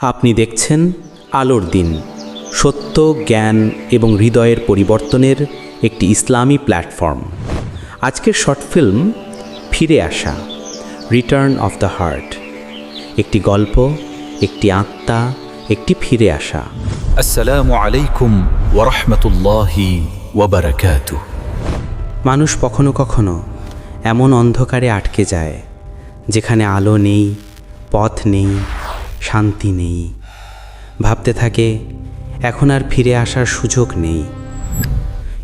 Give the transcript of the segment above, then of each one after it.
আপনি দেখছেন আলোর দিন সত্য জ্ঞান এবং হৃদয়ের পরিবর্তনের একটি ইসলামী প্ল্যাটফর্ম। আজকের শর্ট ফিল্ম ফিরে আসা রিটার্ন অফ দ্য হার্ট। একটি গল্প একটি আত্মা একটি ফিরে আসা। আসসালামু আলাইকুম ওরহমতুল্লাহি ওবরাকাতু মানুষ কখনো কখনো এমন অন্ধকারে আটকে যায় যেখানে আলো নেই পথ নেই শান্তি নেই। ভাবতে থাকে, এখন আর ফিরে আসার সুযোগ নেই।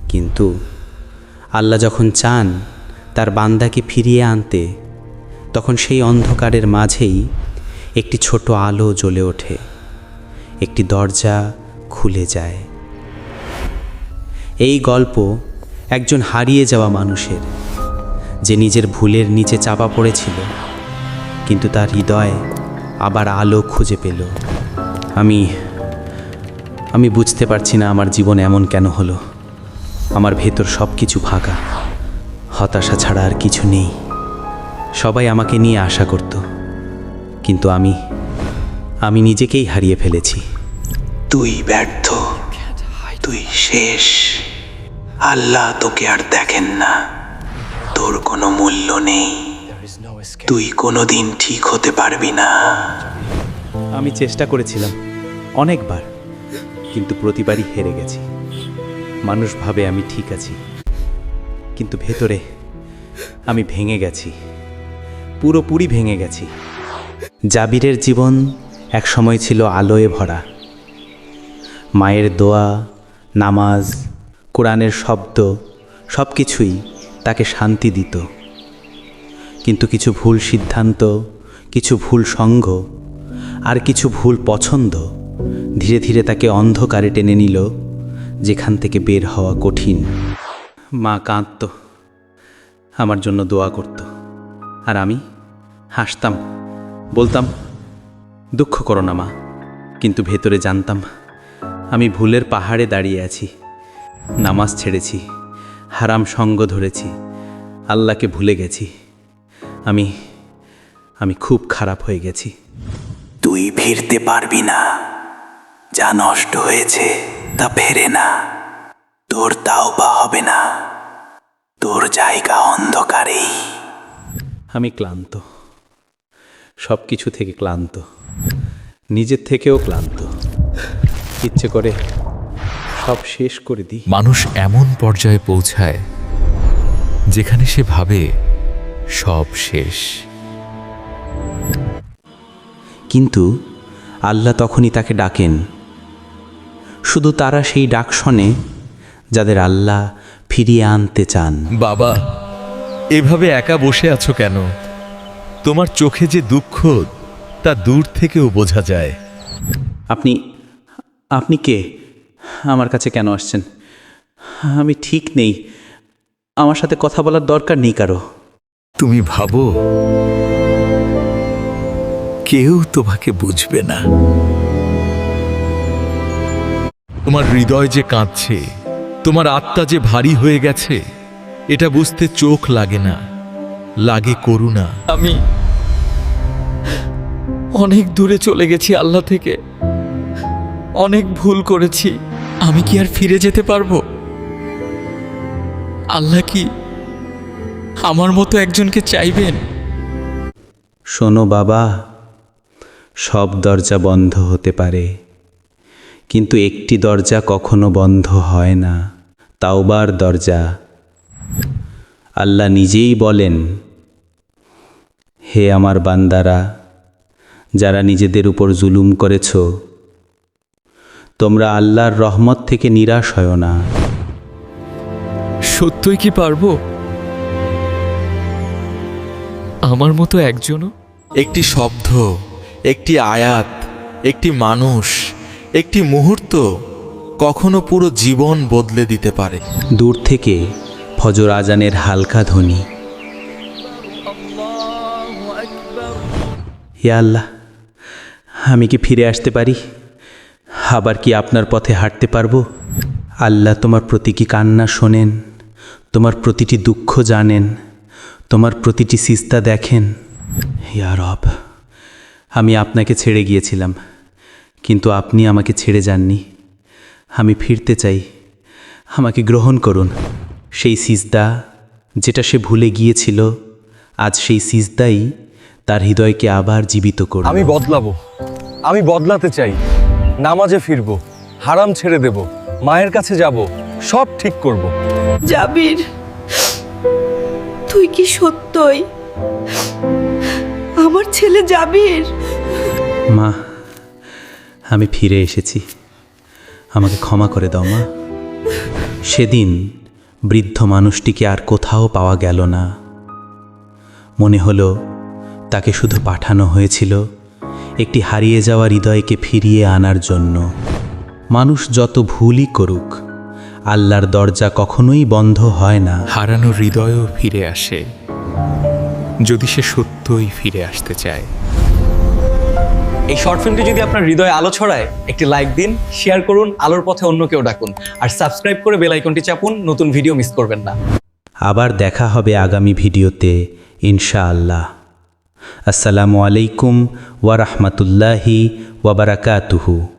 কিন্তু আল্লাহ যখন চান তার বান্দাকে ফিরিয়ে আনতে, তখন সেই অন্ধকারের মাঝেই একটি ছোট আলো জ্বলে ওঠে। একটি দরজা খুলে যায়। এই গল্প একজন হারিয়ে যাওয়া মানুষের, যে নিজের ভুলের নিচে চাপা পড়েছিল, কিন্তু তার হৃদয় আবার আলো খুঁজে পেল। আমি আমি বুঝতে পারছি না আমার জীবন এমন কেন হলো। আমার ভেতর সব কিছু ফাঁকা হতাশা ছাড়া আর কিছু নেই। সবাই আমাকে নিয়ে আশা করত। কিন্তু আমি আমি নিজেকেই হারিয়ে ফেলেছি। তুই ব্যর্থ। তুই শেষ। আল্লাহ তোকে আর দেখেন না। তোর কোনো মূল্য নেই। তুই কোনোদিন ঠিক হতে পারবি না। আমি চেষ্টা করেছিলাম অনেকবার কিন্তু প্রতিবারই হেরে গেছি। মানুষ ভাবে আমি ঠিক আছি কিন্তু ভেতরে আমি ভেঙে গেছি পুরোপুরি ভেঙে গেছি। জাবিরের জীবন এক সময় ছিল আলোয় ভরা। মায়ের দোয়া নামাজ কোরআনের শব্দ সব কিছুই তাকে শান্তি দিত। কিন্তু কিছু ভুল সিদ্ধান্ত, কিছু ভুল সঙ্গ, আর কিছু ভুল পছন্দ ধীরে ধীরে তাকে অন্ধকারে টেনে নিল, যেখান থেকে বের হওয়া কঠিন। মা কাঁদত, আমার জন্য দোয়া করত, আর আমি হাসতাম, বলতাম, দুঃখ করো না মা, কিন্তু ভেতরে জানতাম, আমি ভুলের পাহাড়ে দাঁড়িয়ে আছি, নামাজ ছেড়েছি, হারাম সঙ্গ ধরেছি, আল্লাহকে ভুলে গেছি। আমি আমি খুব খারাপ হয়ে গেছি। তুই ফিরতে পারবি না। যা নষ্ট হয়েছে তা ফেরে না। তোর তাও বা হবে না। তোর জায়গা অন্ধকারেই। আমি ক্লান্ত। সব কিছু থেকে ক্লান্ত। নিজের থেকেও ক্লান্ত। ইচ্ছে করে সব শেষ করে দিই। মানুষ এমন পর্যায়ে পৌঁছায় যেখানে সে ভাবে সব শেষ। কিন্তু আল্লাহ তখনই তাকে ডাকেন। শুধু তারা সেই ডাক শোনে যাদের আল্লাহ ফিরিয়ে আনতে চান। বাবা এভাবে একা বসে আছো কেন? তোমার চোখে যে দুঃখ তা দূর থেকেও বোঝা যায়। আপনি আপনি কে? আমার কাছে কেন আসছেন? আমি ঠিক নেই। আমার সাথে কথা বলার দরকার নেই কারও। তুমি ভাবো, কেউ তোমাকে বুঝবে না। তোমার হৃদয় যে কাঁদছে, তোমার আত্মা যে ভারী হয়ে গেছে, এটা বুঝতে চোখ লাগে না, লাগে করুণা। আমি অনেক দূরে চলে গেছি আল্লাহ থেকে। অনেক ভুল করেছি। আমি কি আর ফিরে যেতে পারব? আল্লাহ কি আমার মতো একজনকে চাইবেন? শোনো বাবা সব দরজা বন্ধ হতে পারে কিন্তু একটি দরজা কখনো বন্ধ হয় না তাওবার দরজা। আল্লাহ নিজেই বলেন হে আমার বান্দারা যারা নিজেদের উপর জুলুম করেছ তোমরা আল্লাহর রহমত থেকে নিরাশ হয় না। সত্যই কি পারব? আমার মতো একজনও? একটি শব্দ একটি আয়াত একটি মানুষ একটি মুহূর্ত কখনো পুরো জীবন বদলে দিতে পারে। দূর থেকে ফজর আজানের হালকা ধ্বনি। আল্লাহ আমি কি ফিরে আসতে পারি? আবার কি আপনার পথে হাঁটতে পারব? আল্লাহ তোমার প্রতীকী কান্না শোনেন? তোমার প্রতিটি দুঃখ জানেন? তোমার প্রতিটি সিস্তা দেখেন। ইয়া রব আমি আপনাকে ছেড়ে গিয়েছিলাম কিন্তু আপনি আমাকে ছেড়ে যাননি। আমি ফিরতে চাই আমাকে গ্রহণ করুন। সেই সিজদা যেটা সে ভুলে গিয়েছিল আজ সেই সিজদাই তার হৃদয়কে আবার জীবিত করুন আমি বদলাবো আমি বদলাতে চাই নামাজে ফিরবো হারাম ছেড়ে দেব মায়ের কাছে যাব সব ঠিক করব। জাবির তুই কি সত্যই? আমার ছেলে জাবির? মা, আমি ফিরে এসেছি। আমাকে ক্ষমা করে দাও, মা। সেদিন বৃদ্ধ মানুষটিকে আর কোথাও পাওয়া গেল না। মনে হলো তাকে শুধু পাঠানো হয়েছিল একটি হারিয়ে যাওয়া হৃদয়কে ফিরিয়ে আনার জন্য। মানুষ যত ভুলই করুক আল্লাহর দরজা কখনোই বন্ধ হয় না। হারানো হৃদয়ও ফিরে আসে। যদি সে সত্যই ফিরে আসতে চায়। এই শর্ট ফিল্মটি যদি আপনার হৃদয়ে আলো ছড়ায় একটি লাইক দিন শেয়ার করুন আলোর পথে অন্য কেউ ডাকুন। আর সাবস্ক্রাইব করে বেল আইকনটি চাপুন নতুন ভিডিও মিস করবেন না। আবার দেখা হবে আগামী ভিডিওতে ইনশাআল্লাহ। আসসালামু আলাইকুম ওয়া রাহমাতুল্লাহি ওয়া বারাকাতুহু।